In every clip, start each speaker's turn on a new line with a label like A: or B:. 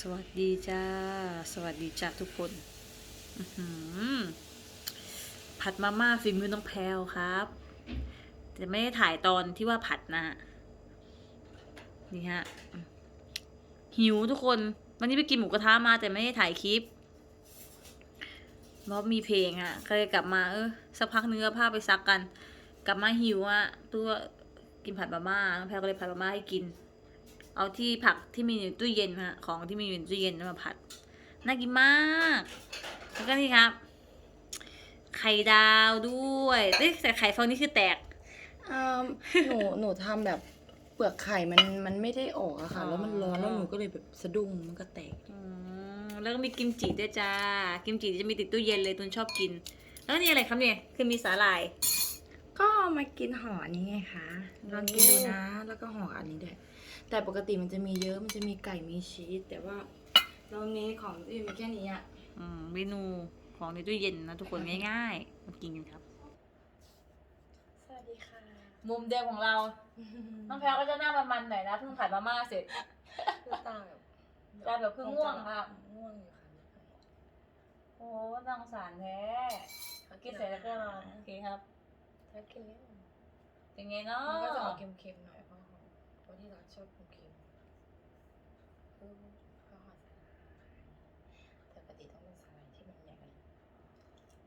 A: สวัสดีจ้า สวัสดีจ้าทุกคนผัดมาม่าฝีมือน้องแพลวครับ แต่ไม่ได้ถ่ายตอนที่ว่าผัดนะ นี่ฮะ หิวทุกคน วันนี้ไปกินหมูกระทะมาแต่ไม่ได้ถ่ายคลิปเพราะมีเพลงอะก็เลยกลับมา เออสักพักเนึงก็พาไปซักกัน กลับมาหิวอะตัวกินผัดมาม่าน้องแพลวก็เลยผัดมาม่าให้กิน เอาที่ผักที่มีอยู่ในตู้เย็นฮะของที่มีอยู่ในตู้เย็นมาผัดน่ากินมากแล้วก็นี่ครับ ไข่ดาวด้วยเอ้ยแต่ไข่ฟองนี่คือแตก
B: อ่าหนูหนูทำแบบเปลือกไข่มันมันไม่ได้ออกอะค่ะ
A: อ๋อ
B: แล้วมันร้อนแล้วหนูก็เลยแบบสะดุ้งมันก็แตก
A: อืมแล้วก็มีกิมจิด้วยจ้า กิมจิจะมีติดตู้เย็นเลยตุนชอบกิน แล้วนี่อะไรครับเนี่ย คือมีสาหร่าย
B: ก็เอามากินห่อนี้ไงคะลองกิน
A: โอ้
B: ดูนะ แล้วก็ห่ออันนี้ด้วย แต่ปกติมันจะมีเยอะมันจะมีไก่มีชีสแต่ว่าเรามีของอื่นมีแค่นี้อะ
A: อืมเมนูของในตู้เย็นนะทุกคนง่ายๆมากินกันครับ
B: สวัสดีค่ะ
A: มุมเดิมของเรา น้องแพลก็จะหน้ามันๆหน่อยนะเพิ่งผัดมาม่าเสร็จ
B: ตาแบบ
A: ตาแบบเพิ่งง่วงครับ
B: ง่วงอยู่ค่ะ
A: โอ้นางสารแท้กินเสร็จแล้วก็นอนโอเคครับ
B: ถ้ากินแล้ว
A: เป็นไงเนาะ
B: มันก็จะออกเค็มๆหน่อย ที่ร้านชอบเค็มๆคือข้าวหอมแต่ปกติต้องเป็นสาหร่ายที่มันใหญ่กว่านี้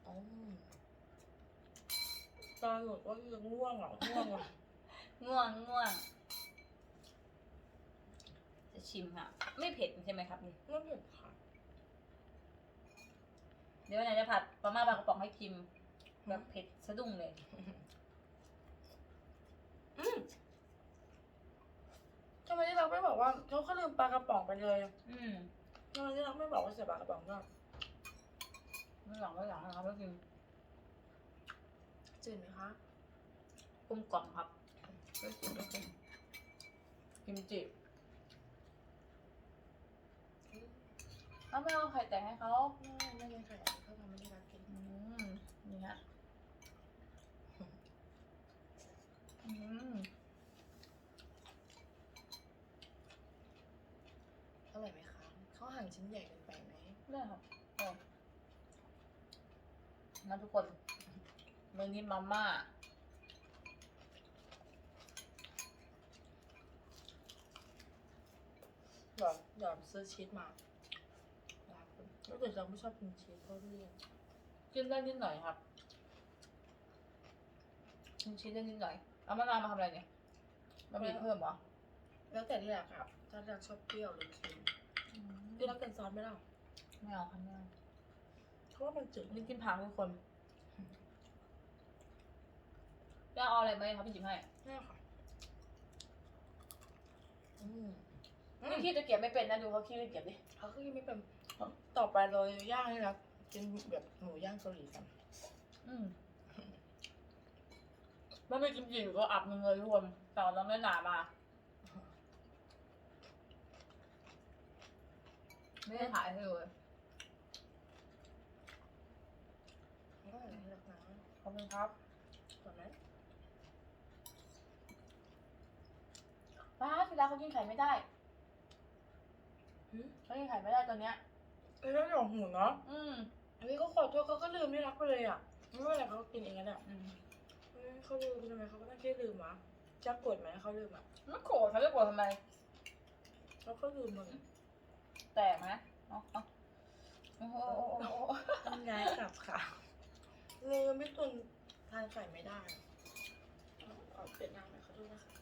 B: อ๋อตาหนูก็คือง่วงอะง่วงอะ
A: ง่วงง่วง จะชิมค่ะ ไม่เผ็ดใช่ไหมครับนี่
B: ไม่เผ็ดค่ะ
A: เดี๋ยววันไหนจะผัดมาม่าปลากระป๋องให้ชิมแบบเผ็ดสะดุ้งเลย
B: อืมทำ ไมที่เราไม่บอกว่าเขาก็ลืมปลากระป๋องไปเลย
A: อืม
B: ทำไมที่เราไม่บอกว่าใส่ปลากระป๋องด้วย
A: ไม่หลังไม่หลังนะครับก็คือ
B: จืดไหมคะ
A: กลมกล่อมครับก็กินก็กินกิมจิเอาไม่เอาไข่แตกให้เขา
B: ไม่ไม่ไม่ค่ะเขาทำไม่ได้รักกิน
A: อืมนี่ฮะอืม
B: อร่อยไหมคะเขาหั่น ชิ้นใหญ่เกินไปไหม
A: ได้ครับโอ้มาทุกคนมื้อนี้มาม่า
B: เดี๋ยวเดี๋ยวซื้อชีสมาลาคุณแล้วเดี๋ยวเราไม่ชอบกินชีสเพราะเลี่ยน
A: กินได้นิดหน่อยครับกินชิ้นได้นิดหน่อยเอามะนาวมาทำอะไรเนี่ยบะหมี่เพิ่มเหรอ
B: แล้วแต่ที่รักครับ ถ้าที่รักชอบเปรี้ยวหรือเค็ม ที่รักเป็นซอสไหมล่ะ
A: ไม่เอาครับไม่เอา
B: เพราะว่ามันจืด
A: นี่กินผักทุกคนจะเอาอะไรไหมครับพี่จิ๋มให้
B: นี่ค่ะอืม
A: นี่ขี้ตะเกียบไม่เป็นนะดูเขาขี้ตะเกียบดิ
B: เขาก็ยังไม่เป็นต่อไปเราย่างให้รักกินแบบหมูย่างเกาหลีกัน
A: อืมไม่ไม่กิมจิอยู่ก็อับหนึงเลยทุกคนแต่เราไม่หนามา ไม่ได้ถ่ายให้เลย
B: ก็อะไรที่รักนะ
A: ขอบคุณครับ
B: ก่อนไหม
A: ป้าที่ร้านเขากินไข่ไม่ได้
B: หืม
A: เขากินไข่ไม่ได้ตอนเนี้ย
B: เอ้ยแล้วหยองหูเนาะ
A: อืม
B: เฮ้ยเขาขอโทษเขาก็ลืมที่รักไปเลยอะ ไม่ว่าอะไรเขาก็กินเองนั่นแหละ
A: อืม
B: เฮ้ยเขาลืมทำไมเขาก็ต้องแค่ลืมวะจะโกรธไหมเขาลืมอะ
A: ไม่โกรธเขาจะโกรธทำไม
B: เขาก็ลืมมัน
A: แตกไหมเอาเอาโอ้โหโอ้โหโอ้โห
B: ต้องย้ายกลับค่ะเลยไม่ตุนทานไข่ไม่ได้เอาเอาเปลี่ยนน้ำไหมขอโทษนะคะ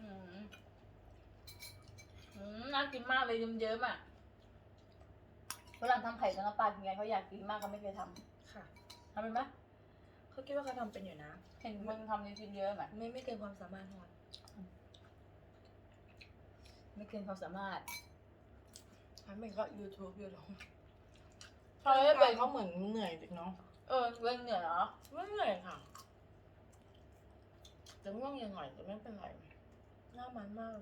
A: อืมอืมน่ากินมากเลยเยิ้มๆอะฝรั่งทำไข่กับน้ำปลากินไงเขาอยากกินมากเขาไม่เคยท
B: ค่ะำ
A: ทำเป็นไหม
B: เขาคิดว่าเขาทำเป็นอยู่นะ
A: เห็นมึงทำในชิ้นเยอะไหม
B: ไม่ไม่เกินความสามารถของ
A: ไม่เกินความสามารถ
B: ทำเป็นก็ยูทูบอยู่หรอ
A: ใช่ไม่เป็น
B: เขาเหมือนเหนื่อยเด็กเนาะ
A: เออเว้นเหนื่อยเหรอ
B: ไม่เหนื่อยค่ะจะง่วงยังไงแต่ไม่เป็นไรหน้ามันมาก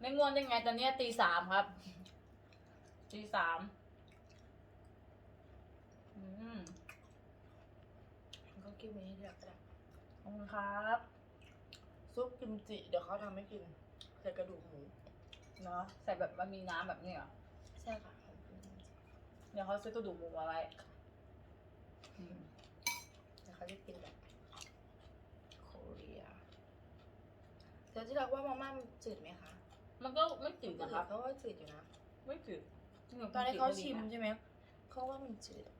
A: ไม่ง่วงได้ไงตอนเนี้ยตีสามครับตีสามอืม
B: เขากินไปให้เรียกก็ได้
A: ขอบคุณครับ
B: ซุปกิมจิ เดี๋ยวเขาทำให้กินใส่กระดูกหมู
A: เนาะใส่แบบมันมีน้ำแบบนี้เหรอ
B: ใช่ค่ะ
A: เดี๋ยวเขาซื้อกระดูกหมูมาไว้อืม
B: แต่เขาจะกินแบบโคเรียแต่ที่เราว่ามาม่ามันจืดไหมคะ
A: มันก็ไม่จืดนะครับ
B: เขาว่าจืดอยู่นะ
A: ไม่จืด
B: ตอนที่เขาชิมใช่ไหมเขาว่ามันจืดอะ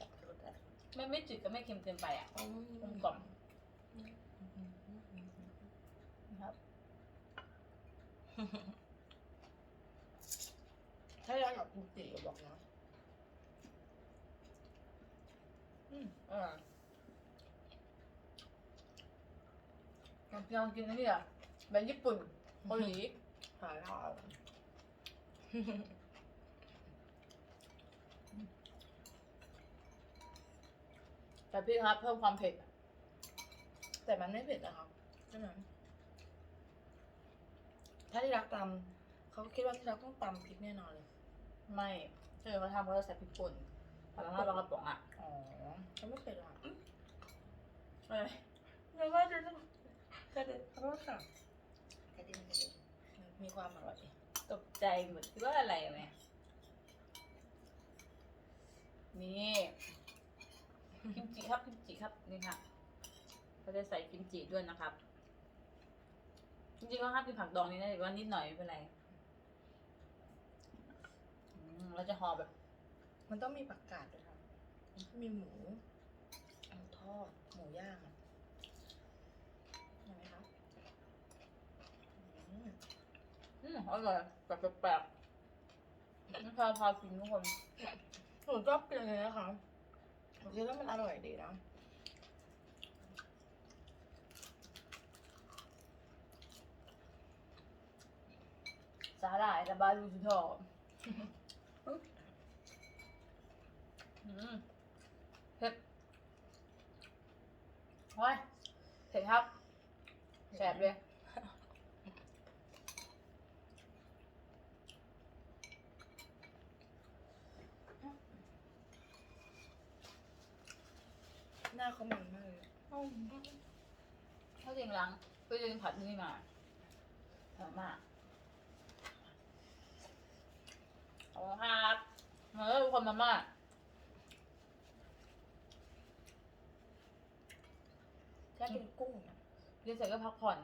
B: จับรสอะ
A: ไม่ไม่จืดก็ไม่เค็มเกินไปอะ
B: อืม
A: กลมกล่อม นะครับ
B: ถ้าราอยากกินจืดก็บอกนะ
A: อืมอร่อยลองลองกินอันนี้อะแบบญี่ปุ่นเกาหลี
B: หาเรา
A: แต่พี่ครับเพิ่มความเผ็ด
B: แต่มันไม่เผ็ดนะครับใช่ไหม ถ้าที่รักตำเขาคิดว่าที่รักต้องตำพริกแน่นอนเลย
A: ไม่เออเขาทำเขาจะใส่พริกป่นผัดมาม่าปลากระป๋องอะ
B: อ๋อเขาไม่เคยทำ
A: อะไร
B: ไม่ว่าจะต้องกระเด็นขอโทษค่ะกระเด็นกระเด็นมีความอร่อย
A: ตกใจหมดคิดว่าอะไรไหมนี่กิมจิครับกิมจิครับนี่ค่ะเขาจะใส่กิมจิด้วยนะครับ จริงๆก็ห้ามกินผักดองนี่นะแต่ว่านิดหน่อยไม่เป็นไรอืมเราจะห่อแบบ
B: มันต้องมีผักกาดด้วยค่ะมันก็มีหมูหมูทอด หมูย่างอะเห็นไหมคะอืม
A: อืมอร่อยแบบแปลกๆนี่พาพากินทุกคน
B: หนูชอบกินเลยนะคะหนูคิดว่ามันอร่อยดีนะ
A: สาหร่ายระบายลูซิทออืมเผ็ดโอ้ยเผ็ดครับแสบเลย
B: หน้าเขามันมากเลย
A: เขาจริงล้างไปเรียนผัดนี่มาอร่อยมากข อบคุณครับมาแล้วทุกคนมาม่า
B: ถ้ากินกุ้งเนี่ย
A: เรียนเสร็จก็พักผ่อน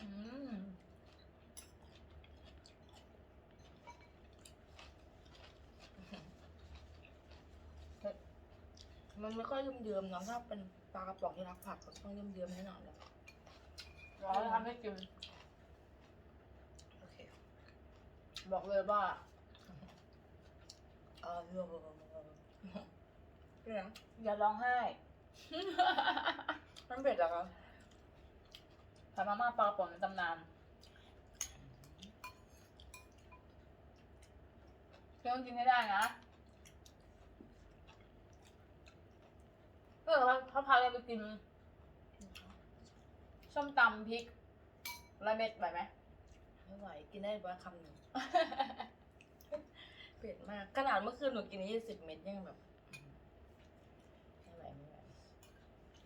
B: อื
A: ม
B: มันไม่ค่อยเยิ้มๆเนาะถ้าเป็น ปลากระป๋องที่รักผัดก็ต้องเยิ้มๆแน่นอนเลย
A: ร้อยทำให้กิน
B: โอเค
A: บอกเลยว่า
B: เออเริ่มเนี่ยนะ
A: อย่าร้องไห้
B: มันเผ็ดเหรอคะ
A: ผัดมาม่าปลากระป๋องในตำนานเพื่อนกินให้ได้นะ เออเขาพาเราไปกินส้มตำพริกร้อยเม็ดไหวไหม
B: ไม่ไหวกินได้ประมาณคำหนึ่งเผ็ดมากขนาดเมื่อคืนหนูกินยี่สิบเม็ดยังแบบไม่ไหวไม่ไหว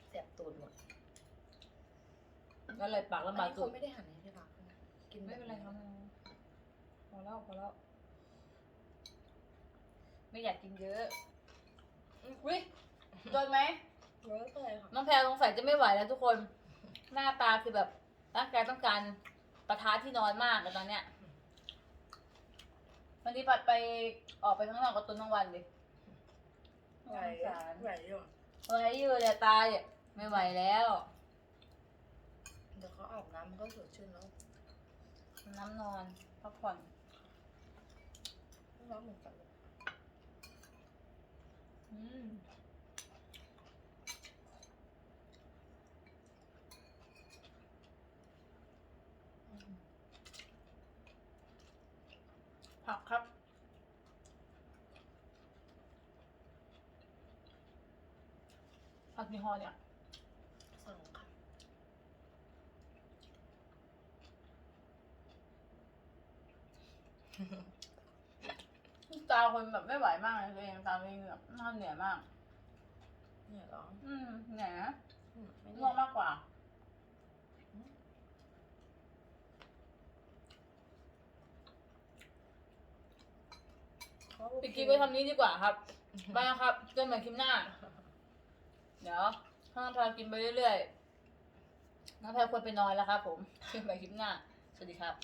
B: เสียบตูดหมด
A: ก็เลยปาก
B: อัน
A: ลำบาก
B: นี้
A: สุ
B: เขา
A: ด
B: ไม่ได้หั่นให้ที่รักนะกิน
A: ไม่เป็นไรครับพอแล้วพอแล้ว ไม่อยากกินเยอะอุ้ยโดนไหม
B: ไม่เป็นไรค่ะ
A: น้องแพรสงสัยจะไม่ไหวแล้วทุกคน หน้าตาคือแบบร่างกายต้องการประทาที่นอนมากเลยตอนเนี้ยวันนี้ปัดไปออกไปข้างนอกกับตุนทั้งวันเลย
B: ไหว
A: สงสาร
B: ไหวอยู่
A: ไหวอยู่แต่ตายอะไม่ไหวแล้ว
B: เดี๋ยวเขาอาบน้ำมันก็สดชื่นแล้ว
A: น้ำนอนพักผ่อน
B: ร้อนเหมือนกัน
A: อืม ครับ ผักยี่ห้อเนี่ย
B: สองค่ะ
A: ตาคนแบบไม่ไหวมากเลยตัวเองตาตัวเองแบบน่าเหนื่อยมาก
B: เนี่ยเหรอ
A: อืมไหนนะ
B: อืมไม่
A: ง่วงมากกว่า
B: เขาโอ
A: ปิด
B: เค
A: คลิปไว้ทำนี้ดีกว่าครับไปนะครับเจอกันใหม่คลิปหน้า เดี๋ยวให้น้องทางกินไปเรื่อยๆน้องแพรควรไปนอนแล้วครับผมเจอกันใหม่คลิปหน้า สวัสดีครับ